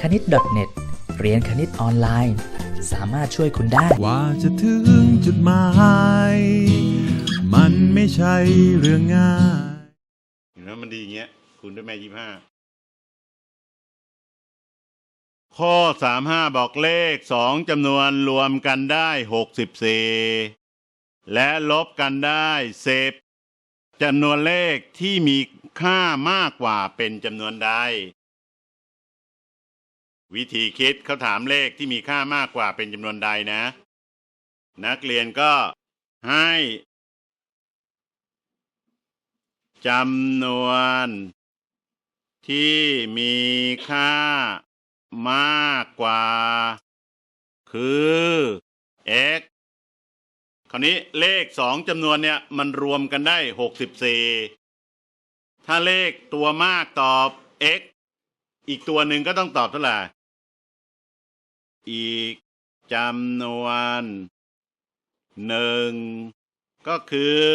คณิต .net เรียนคณิตออนไลน์ สามารถช่วยคุณได้กว่าจะถึงจุดหมาย มันไม่ใช่เรื่องง่ายเห็นไหมมันดีอย่างเงี้ยคูณด้วยแม่ยี่ห้าข้อสามห้าบอกเลขสองจำนวนรวมกันได้หกสิบสี่และลบกันได้เศษจำนวนเลขที่มีค่ามากกว่าเป็นจำนวนใด วิธีคิดเขาถามเลขที่มีค่ามากกว่าเป็นจำนวนใดนะ นักเรียนก็ให้จำนวนที่มีค่ามากกว่า คือ x คราวนี้เลขสองจำนวนเนี่ยมันรวมกันได้หกสิบสี่ถ้าเลขตัวมากตอบ x อีกตัวหนึ่งก็ต้องตอบเท่าไหร่ อีกจำนวนหนึ่งก็คือ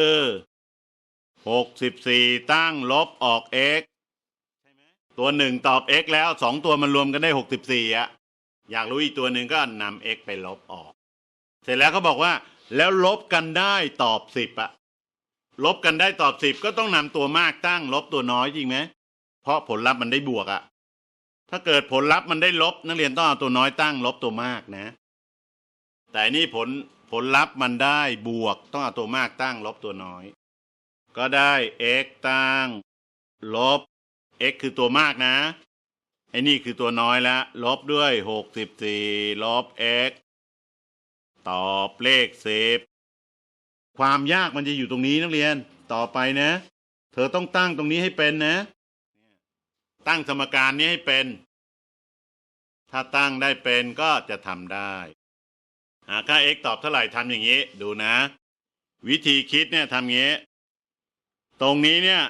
หกสิบสี่ตั้งลบออก x ตัวหนึ่งตอบ x แล้วสองตัวมันรวมกันได้หกสิบสี่อะอยากรู้อีกตัวหนึ่งก็นำ x ไปลบออก เสร็จแล้วเขาบอกว่า แล้วลบกันได้ตอบสิบอะลบกันได้ตอบสิบก็ต้องนำตัวมากตั้งลบตัวน้อยจริงไหมเพราะผลลัพธ์มันได้บวกอะ ถ้าเกิดผลลัพธ์มันได้ลบ นักเรียนต้องเอาตัวน้อยตั้งลบตัวมากนะ แต่นี่ผลผลลัพธ์มันได้บวกต้องเอาตัวมากตั้งลบตัวน้อย ก็ได้ x ตั้ง ลบ x คือตัวมากนะไอ้นี่คือตัวน้อยแล้วลบด้วยหกสิบสี่ลบ x ตอบเลขสิบความยากมันจะอยู่ตรงนี้นักเรียน ต่อไปนะ เธอต้องตั้งตรงนี้ให้เป็นนะ ตั้งสมการนี้ให้เป็น ถ้าตั้งได้เป็นก็จะทำได้ หาค่า x ตอบเท่าไหร่ทำอย่างนี้ ดูนะ วิธีคิดเนี่ยทำงี้ ตรงนี้เนี่ย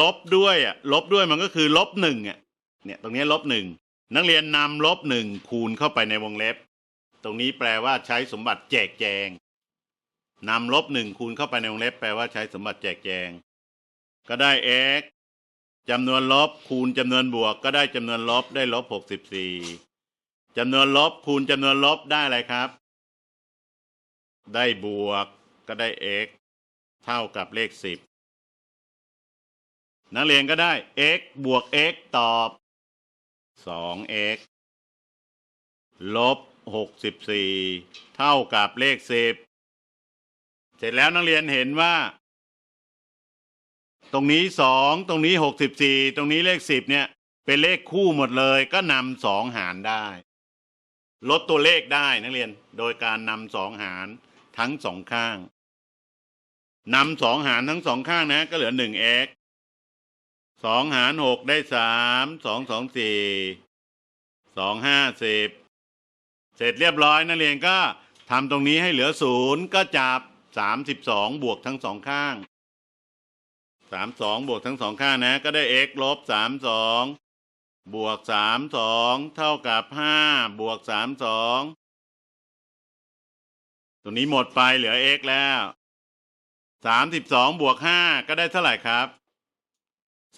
ลบด้วยอะลบด้วยมันก็คือลบหนึ่งอะเนี่ย ตรงนี้ลบหนึ่งนักเรียนนำลบหนึ่งคูณเข้าไปในวงเล็บ ตรงนี้แปลว่าใช้สมบัติแจกแจงนำลบหนึ่งคูณเข้าไปในวงเล็บ แปลว่าใช้สมบัติแจกแจง ก็ได้ x จำนวนลบคูณจำนวนบวกก็ได้จำนวนลบได้ลบหกสิบสี่จำนวนลบคูณจำนวนลบได้อะไรครับ ได้บวกก็ได้ x เท่ากับเลขสิบนักเรียนก็ได้ x บวก x ตอบ 2x ลบ 64 เท่ากับเลข 10 เสร็จแล้วนักเรียนเห็นว่า ตรงนี้2ตรงนี้64ตรงนี้เลข10เนี่ย เป็นเลขคู่หมดเลย ก็นำสองหารได้ ลดตัวเลขได้นักเรียน โดยการนำสองหารทั้งสองข้างนำสองหารทั้งสองข้างนะ ก็เหลือ 1x สองหารหกได้สามสองสองสี่สองห้าสิบเสร็จเรียบร้อยนักเรียนก็ทำตรงนี้ให้เหลือศูนย์ก็จับสามสิบสองบวกทั้งสองข้าง สามสองบวกทั้งสองข้างนะ ก็ได้ x ลบสามสองบวกสามสองเท่ากับห้าบวกสามสองตรงนี้หมดไปเหลือ x แล้วสามสิบสองบวกห้าก็ได้เท่าไหร่ครับ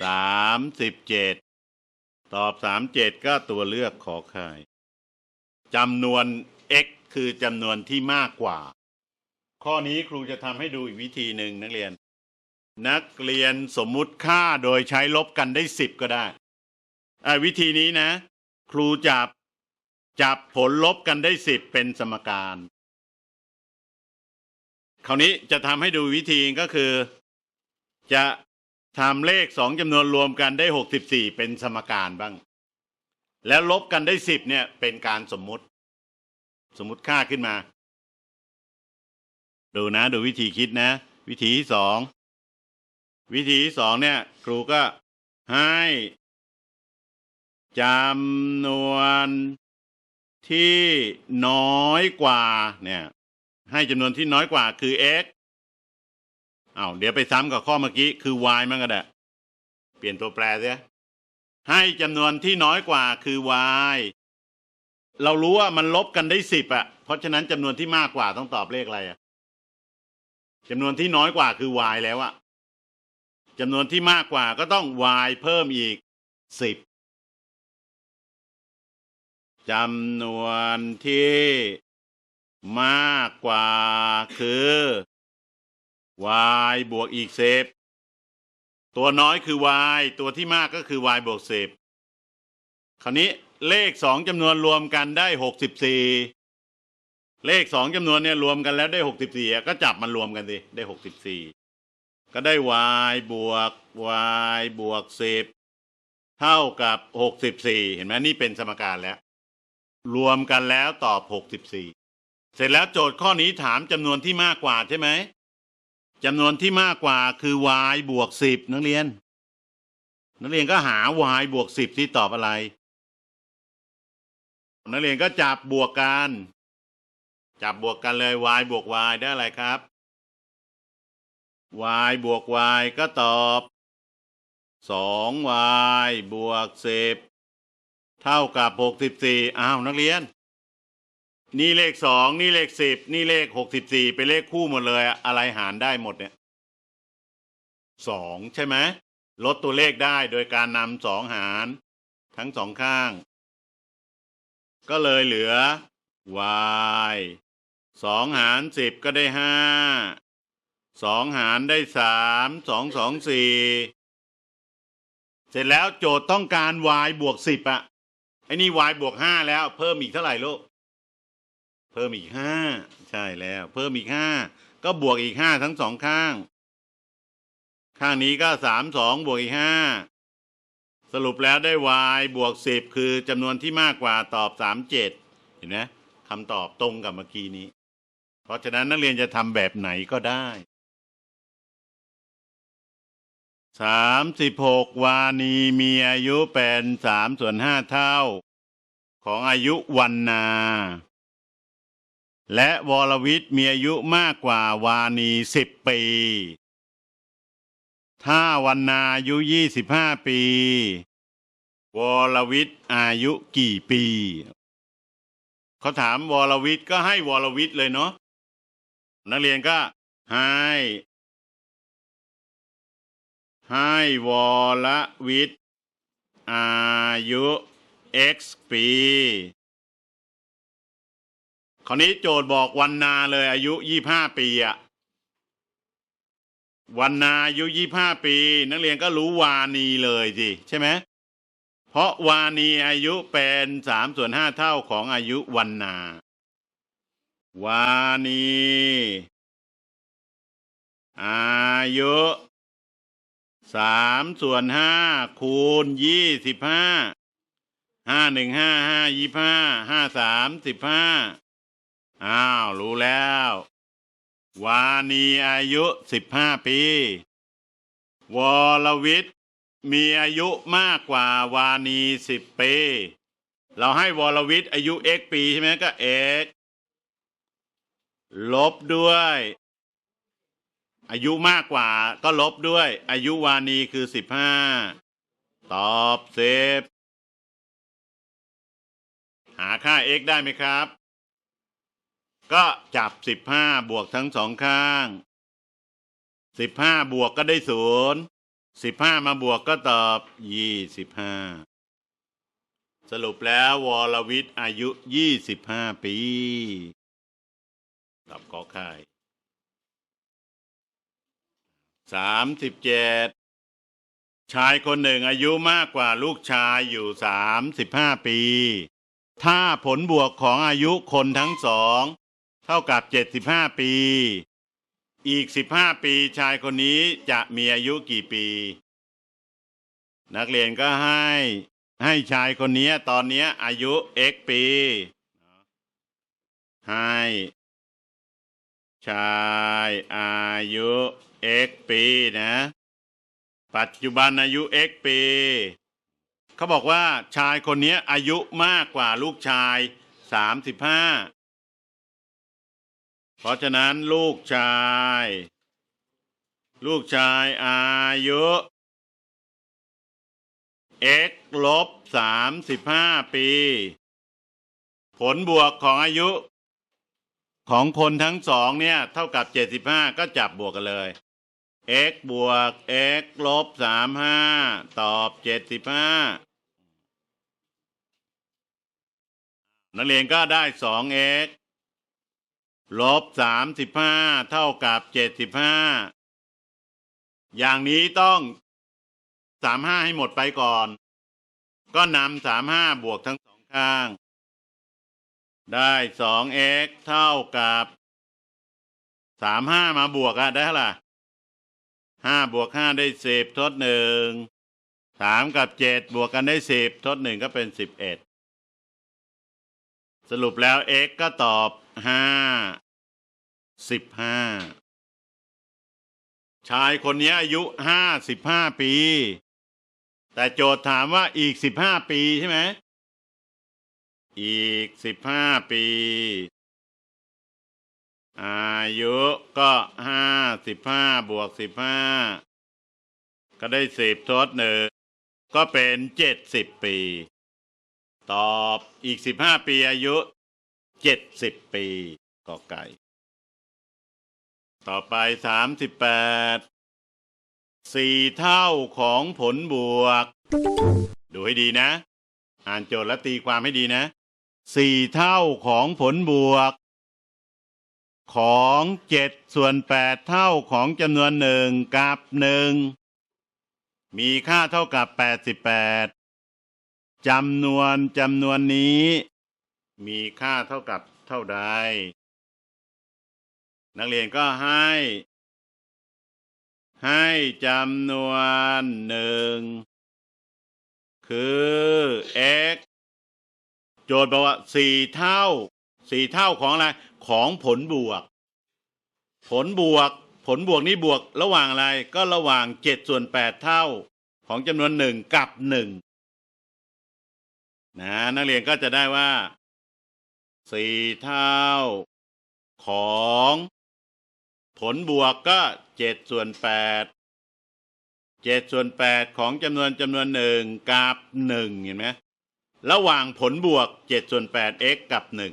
สามสิบเจ็ดตอบสามเจ็ดก็ตัวเลือกขอไข่จำนวน x คือจำนวนที่มากกว่า ข้อนี้ครูจะทำให้ดูอีกวิธีหนึ่งนักเรียน นักเรียนสมมุติค่าโดยใช้ลบกันได้สิบก็ได้อ่าวิธีนี้นะ ครูจับจับผลลบกันได้สิบเป็นสมการ คราวนี้จะทำให้ดูวิธีก็คือ จะทำเลขสองจำนวนรวมกันได้หกสิบสี่เป็นสมการบ้าง แล้วลบกันได้สิบเนี่ยเป็นการสมมุติ สมมุติค่าขึ้นมา ดูนะ ดูวิธีคิดนะ วิธีที่สอง วิธีที่สองเนี่ย ครูก็ให้จำนวนที่น้อยกว่าเนี่ย ให้จำนวนที่น้อยกว่าคือ x เอาเดี๋ยวไปซ้ำกับข้อเมื่อกี้คือ y มันก็ได้เปลี่ยนตัวแปรเสียให้จำนวนที่น้อยกว่าคือ y เรารู้ว่ามันลบกันได้สิบอะเพราะฉะนั้นจำนวนที่มากกว่าต้องตอบเลขอะไรอะจำนวนที่น้อยกว่าคือ y แล้วอะ จำนวนที่มากกว่าก็ต้อง y เพิ่มอีกสิบจำนวนที่มากกว่าคือ y บวกอีกสิบตัวน้อยคือ y ตัวที่มากก็คือ y บวกสิบคราวนี้เลขสองจำนวนรวมกันได้หกสิบสี่เลขสองจำนวนเนี่ยรวมกันแล้วได้หกสิบสี่ก็จับมันรวมกันสิได้ห ก็ได้ y บวก y บวกสิบเท่ากับหกสิบี่เห็นไหมนี่เป็นสมการแล้ว รวมกันแล้วตอบหกสิบี่เสร็จแล้วโจทย์ข้อนี้ถามจำนวนที่มากกว่าใช่ไหมจำนวนที่มากกว่าคือ y บวกสิบนักเรียน นักเรียนก็หา y บวกสิบที่ตอบอะไร นักเรียนก็จับบวกกัน จับบวกกันเลย y บวก y ได้อะไรครับ y บวก y ก็ตอบสอง y บวกสิบเท่ากับหกสิบสี่อ้าว นักเรียน นี่เลขสองนี่เลขสิบนี่เลขหกสิบสี่เป็นเลขคู่หมดเลย อะอะไรหารได้หมดเนี่ยสองใช่ไหม ลดตัวเลขได้โดยการนำสองหาร ทั้งสองข้าง ก็เลยเหลือ y สองหารสิบก็ได้ห้า สองหารได้สามสองสองสี่เสร็จแล้วโจทย์ต้องการ y บวกสิบอะไอ้นี่ y บวกห้าแล้ว เพิ่มอีกเท่าไหร่ลูกเพิ่มอีกห้าใช่แล้ว เพิ่มอีกห้าก็บวกอีกห้าทั้งสองข้าง ข้างนี้ก็สามสองบวกอีกห้าสรุปแล้วได้ y บวกสิบคือจำนวนที่มากกว่าตอบสามเจ็ดเห็นไหมคำตอบตรงกับเมื่อกี้นี้ เพราะฉะนั้นนักเรียนจะทำแบบไหนก็ได้ สามสิบหกวานีมีอายุเป็นสามส่วนห้าเท่า ของอายุวันนา และวรวิทย์มีอายุมากกว่าวานีสิบปี ถ้าวันนาอายุยี่สิบห้าปี วรวิทย์อายุกี่ปี เขาถามวรวิทย์ก็ให้วรวิทย์เลยเนาะนักเรียนก็ให้ ให้วรวิทย์อายุ x ปีคราวนี้โจทย์บอกวันนาเลยอายุยี่ห้าปีอะวันนาอายุยี่ห้าปี นักเรียนก็รู้วานีเลยสิใช่ไหมเพราะวานีอายุเป็นสามส่วนห้าเท่าของอายุวันนา วานีอายุ สามส่วนห้าคูณยี่สิบห้าห้าหนึ่งห้าห้ายี่ห้าห้าสามสิบห้าอ้าว รู้แล้ว วานีอายุสิบห้าปี วรวิทย์มีอายุมากกว่าวานีสิบปี เราให้วรวิทย์อายุ x ปีใช่ไหมก็ x ลบด้วย อายุมากกว่าก็ลบด้วย อายุวานีคือสิบห้าตอบเซฟหาค่า x ได้ไหมครับ ก็จับสิบห้าบวกทั้งสองข้างสิบห้าบวกก็ได้ศูนย์สิบห้ามาบวกก็ตอบยี่สิบห้าสรุปแล้ววรวิทย์อายุยี่สิบห้าปี ตอบขอไข่ สามสิบเจ็ดชายคนหนึ่งอายุมากกว่าลูกชายอยู่สามสิบห้าปี ถ้าผลบวกของอายุคนทั้งสอง เท่ากับเจ็ดสิบห้าปี อีกสิบห้าปีชายคนนี้จะมีอายุกี่ปี นักเรียนก็ให้ให้ชายคนนี้ตอนนี้อายุ x ปี ให้ ชายอายุ x ปีนะ ปัจจุบันอายุ x ปีเขาบอกว่าชายคนนี้อายุมากกว่าลูกชายสามสิบห้าเพราะฉะนั้นลูกชาย ลูกชายอายุ x ลบสามสิบห้าปี ผลบวกของอายุของคนทั้งสองเนี่ย เท่ากับเจ็ดสิบห้าก็จับบวกกันเลย x บวก x ลบสามห้าตอบเจ็ดสิบห้านักเรียนก็ได้สอง x ลบสามสิบห้าเท่ากับเจ็ดสิบห้าอย่างนี้ต้องสามห้าให้หมดไปก่อน ก็นำสามห้าบวกทั้งสองข้าง ได้สอง x เท่ากับสามห้ามาบวกอะได้เท่าไหร่ ห้าบวกห้าได้สิบทดหนึ่งสามกับเจ็ดบวกกันได้สิบทดหนึ่งก็เป็นสิบเอ็ดสรุปแล้ว x ก็ตอบห้าสิบห้าชายคนนี้อายุห้าสิบห้าปี แต่โจทย์ถามว่าอีกสิบห้าปีใช่ไหม อีกสิบห้าปี อายุก็ห้าสิบห้าบวกสิบห้าก็ได้สิบทดหนึ่งก็เป็นเจ็ดสิบปี ตอบอีกสิบห้าปีอายุเจ็ดสิบปีกอไก่ ต่อไปสามสิบแปดสี่เท่าของผลบวก ดูให้ดีนะ อ่านโจทย์และตีความให้ดีนะสี่เท่าของผลบวก ของเจ็ดส่วนแปดเท่าของจำนวนหนึ่งกับหนึ่งมีค่าเท่ากับแปดสิบแปดจำนวนจำนวนนี้ มีค่าเท่ากับเท่าใด นักเรียนก็ให้ ให้จำนวนหนึ่งคือ x โจทย์บอกว่าสี่เท่า สี่เท่าของอะไรของผลบวก ผลบวก ผลบวกนี่บวกระหว่างอะไรก็ระหว่างเจ็ดส่วนแปดเท่าของจำนวนหนึ่งกับหนึ่งนะนักเรียนก็จะได้ว่าสี่เท่าของ ผลบวกก็เจ็ดส่วนแปดเจ็ดส่วนแปดของจำนวนจำนวนหนึ่งกับหนึ่งเห็นไหมระหว่างผลบวกเจ็ดส่วนแปด x กับหนึ่ง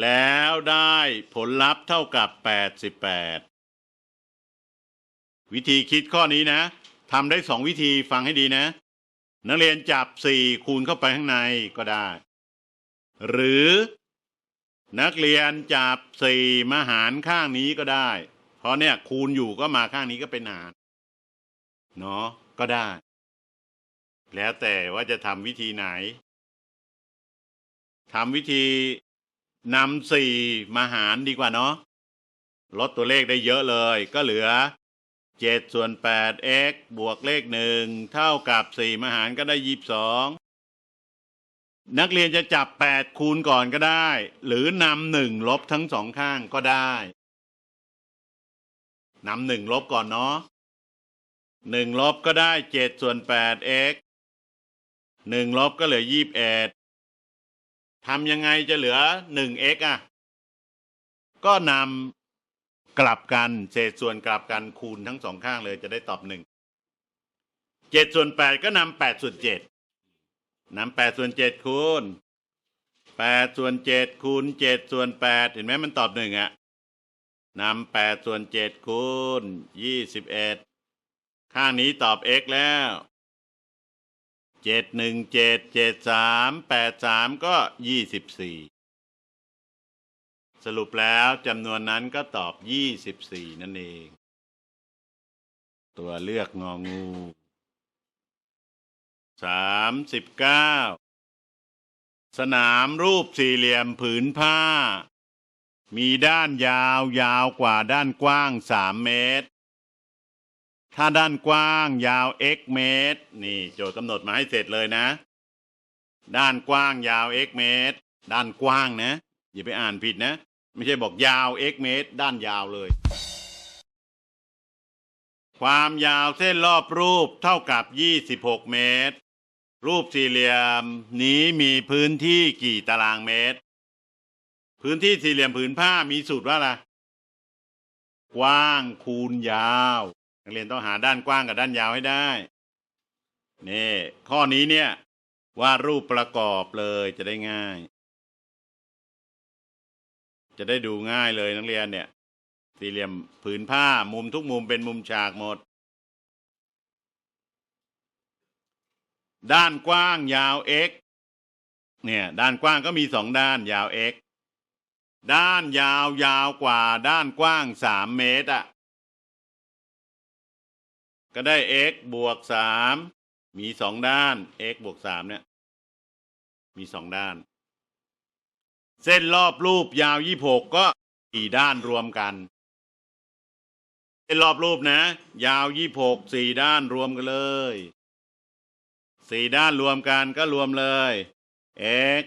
แล้วได้ผลลัพธ์เท่ากับแปดสิบแปดวิธีคิดข้อนี้นะทำได้สองวิธีฟังให้ดีนะ นักเรียนจับสี่คูณเข้าไปข้างในก็ได้ หรือ นักเรียนจับสี่มาหารข้างนี้ก็ได้ เพราะเนี่ยคูณอยู่ก็มาข้างนี้ก็เป็นหารเนาะก็ได้ แล้วแต่ว่าจะทำวิธีไหนทำวิธี นำสี่มาหารดีกว่าเนาะลดตัวเลขได้เยอะเลยก็เหลือเจ็ดส่วนแปด x บวกเลขหนึ่งเท่ากับสี่มาหารก็ได้ยีบสองนักเรียนจะจับแปดคูณก่อนก็ได้ หรือนำหนึ่งลบทั้งสองข้างก็ได้นำหนึ่งลบก่อนเนาะหนึ่งลบก็ได้เจ็ดส่วนแปด x หนึ่งลบก็เหลือยีบเอ็ด ทำยังไงจะเหลือหนึ่ง x อะ ก็นำกลับกันเศษส่วนกลับกันคูณทั้งสองข้างเลยจะได้ตอบหนึ่งเจ็ดส่วนแปดก็นำแปดส่วนเจ็ดนำแปดส่วนเจ็ดคูณแปดส่วนเจ็ดคูณเจ็ดส่วนแปดเห็นไหมมันตอบหนึ่งอะนำแปดส่วนเจ็ดคูณยี่สิบเอ็ดข้างนี้ตอบ x แล้ว เจ็ดหนึ่งเจ็ดเจ็ดสามแปดสามก็ยี่สิบสี่สรุปแล้วจำนวนนั้นก็ตอบยี่สิบสี่นั่นเอง ตัวเลือกงองูสามสิบเก้าสนามรูปสี่เหลี่ยมผืนผ้า มีด้านยาวยาวกว่าด้านกว้างสามเมตร ถ้าด้านกว้างยาว x เมตร นี่โจทย์กำหนดมาให้เสร็จเลยนะ ด้านกว้างยาว x เมตร ด้านกว้างนะ อย่าไปอ่านผิดนะ ไม่ใช่บอกยาว x เมตร ด้านยาวเลย ความยาวเส้นรอบรูปเท่ากับ 26 เมตร รูปสี่เหลี่ยมนี้มีพื้นที่กี่ตารางเมตร พื้นที่สี่เหลี่ยมผืนผ้ามีสูตรว่าอะไรกว้างคูณยาว นักเรียนต้องหาด้านกว้างกับด้านยาวให้ได้ นี่ ข้อนี้เนี่ยวาดรูปประกอบเลยจะได้ง่าย จะได้ดูง่ายเลยนักเรียนเนี่ย สี่เหลี่ยมผืนผ้ามุมทุกมุมเป็นมุมฉากหมด ด้านกว้างยาว x เนี่ยด้านกว้างก็มีสองด้านยาว x ด้านยาวยาวกว่าด้านกว้างสามเมตรอะ ก็ได้ x บวกสามมีสองด้าน x บวกสามเนี่ย มีสองด้าน เส้นรอบรูปยาวยี่หกก็สี่ด้านรวมกัน เส้นรอบรูปนะ ยาวยี่หกสี่ด้านรวมกันเลยสี่ด้านรวมกันก็รวมเลย x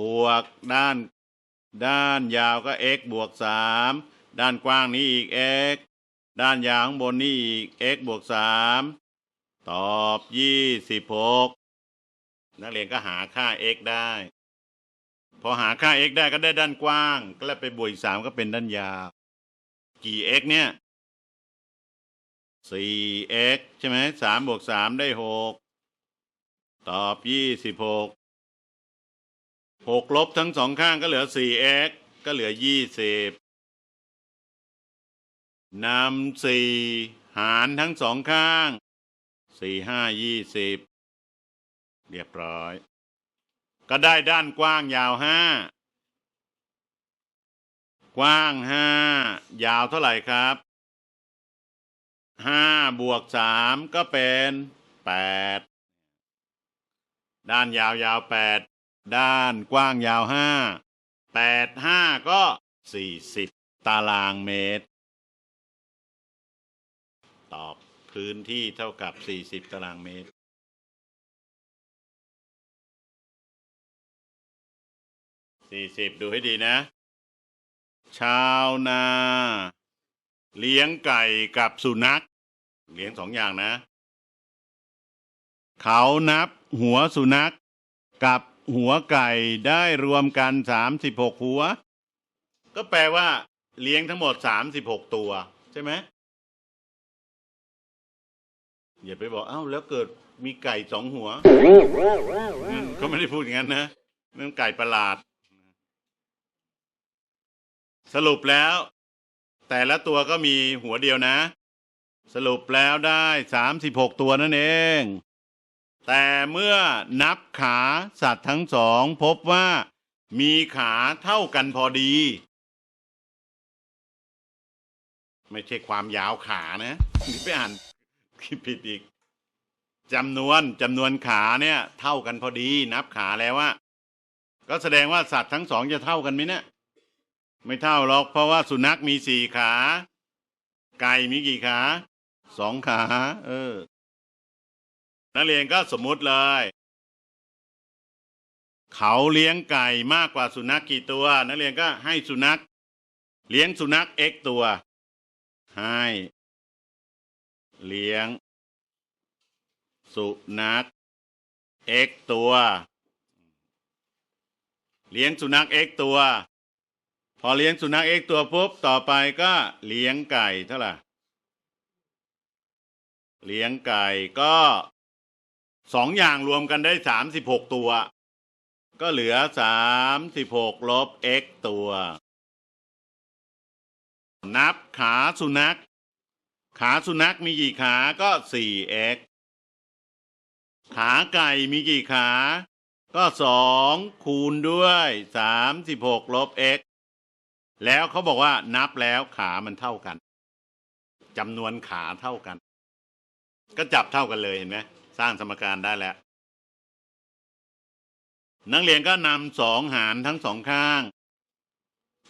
บวกด้าน ด้านยาวก็ x บวกสามด้านกว้างนี้อีก x ด้านยาวข้างบนนี้อีก x บวกสามตอบยี่สิบหกนักเรียนก็หาค่า x ได้ พอหาค่า x ได้ก็ได้ด้านกว้าง ก็แล้วไปบวกอีกสามก็เป็นด้านยาว กี่ x เนี่ยสี่ x ใช่ไหมสามบวกสามได้หกตอบยี่สิบหกหกลบทั้งสองข้างก็เหลือสี่ x ก็เหลือยี่สิบ นำสี่หารทั้งสองข้าง สี่ห้ายี่สิบเรียบร้อย ก็ได้ด้านกว้างยาวห้ากว้างห้ายาวเท่าไหร่ครับห้าบวกสามก็เป็นแปดด้านยาวยาวแปดด้านกว้างยาวห้าแปดห้าก็สี่สิบตารางเมตร ตอบ พื้นที่เท่ากับสี่สิบตารางเมตรสี่สิบดูให้ดีนะ ชาวนา เลี้ยงไก่กับสุนัข เลี้ยงสองอย่างนะ เขานับหัวสุนัขกับหัวไก่ได้รวมกันสามสิบหกหัว ก็แปลว่า เลี้ยงทั้งหมดสามสิบหกตัว ใช่ไหม อย่าไปบอกเอ้าแล้วเกิดมีไก่สองหัวอืมเขาไม่ได้พูดอย่างนั้นนะเรื่องไก่ประหลาด สรุปแล้ว แต่ละตัวก็มีหัวเดียวนะ สรุปแล้วได้สามสิบหกตัวนั่นเอง แต่เมื่อนับขาสัตว์ทั้งสองพบว่ามีขาเท่ากันพอดี ไม่ใช่ความยาวขานะนี่ไปอ่าน ผิดอีกจำนวนจำนวนขาเนี่ย เท่ากันพอดีนับขาแล้วว่าก็แสดงว่าสัตว์ทั้งสองจะเท่ากันไหมเนี่ยไม่เท่าหรอกเพราะว่าสุนัขมีสี่ขา ไก่มีกี่ขาสองขา เออ นักเรียนก็สมมุติเลย เขาเลี้ยงไก่มากกว่าสุนัขกี่ตัว นักเรียนก็ให้สุนัข เลี้ยงสุนัข x ตัว ให้ เลี้ยง สุนัข x ตัว เลี้ยงสุนัข x ตัว พอเลี้ยงสุนัข x ตัวปุ๊บต่อไปก็เลี้ยงไก่เท่าไหร่เลี้ยงไก่ก็สองอย่างรวมกันได้สามสิบหกตัว ก็เหลือสามสิบหกลบ x ตัว นับขาสุนัข ขาสุนัขมีกี่ขาก็สี่ x ขาไก่มีกี่ขา ก็สองคูณด้วยสามิบหกลบ x แล้วเขาบอกว่านับแล้วขามันเท่ากันจำนวนขาเท่ากัน ก็จับเท่ากันเลยเห็นไหมสร้างสมการได้แล้ว นักเรียนก็นำสองหารทั้งสองข้าง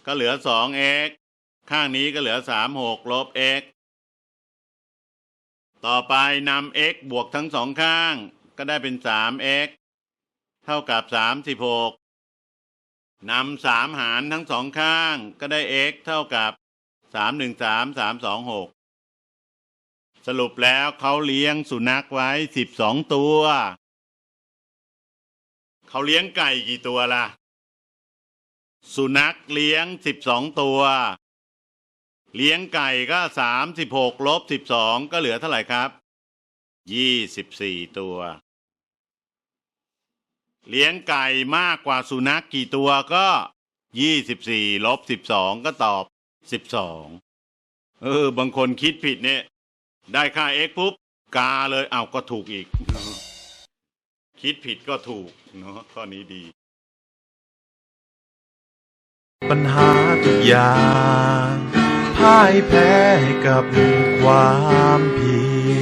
ก็เหลือสอง x ข้างนี้ก็เหลือสามหกลบ x ต่อไปนำ x บวกทั้งสองข้าง ก็ได้เป็นสาม x เท่ากับสามสิบหกนำสามหารทั้งสองข้าง ก็ได้ x เท่ากับสามหนึ่งสรุปแล้วเขาเลี้ยงสุนัขไว้สิบสองตัว เขาเลี้ยงไก่กี่ตัวล่ะ สุนัขเลี้ยงสิบสองตัว เลี้ยงไก่ก็สามสิบหกลบสิบสองก็เหลือเท่าไหร่ครับยี่สิบสี่ตัว เลี้ยงไก่มากกว่าสุนัขกี่ตัวก็ยี่สิบสี่ลบสิบสองก็ตอบสิบสองเออ บางคนคิดผิดเนี่ย ได้ค่า x ปุ๊บ กาเลยเอาก็ถูกอีก คิดผิดก็ถูกเนาะข้อนี้ดี ปัญหาทุกอย่าง พ่ายแพ้กับความผิด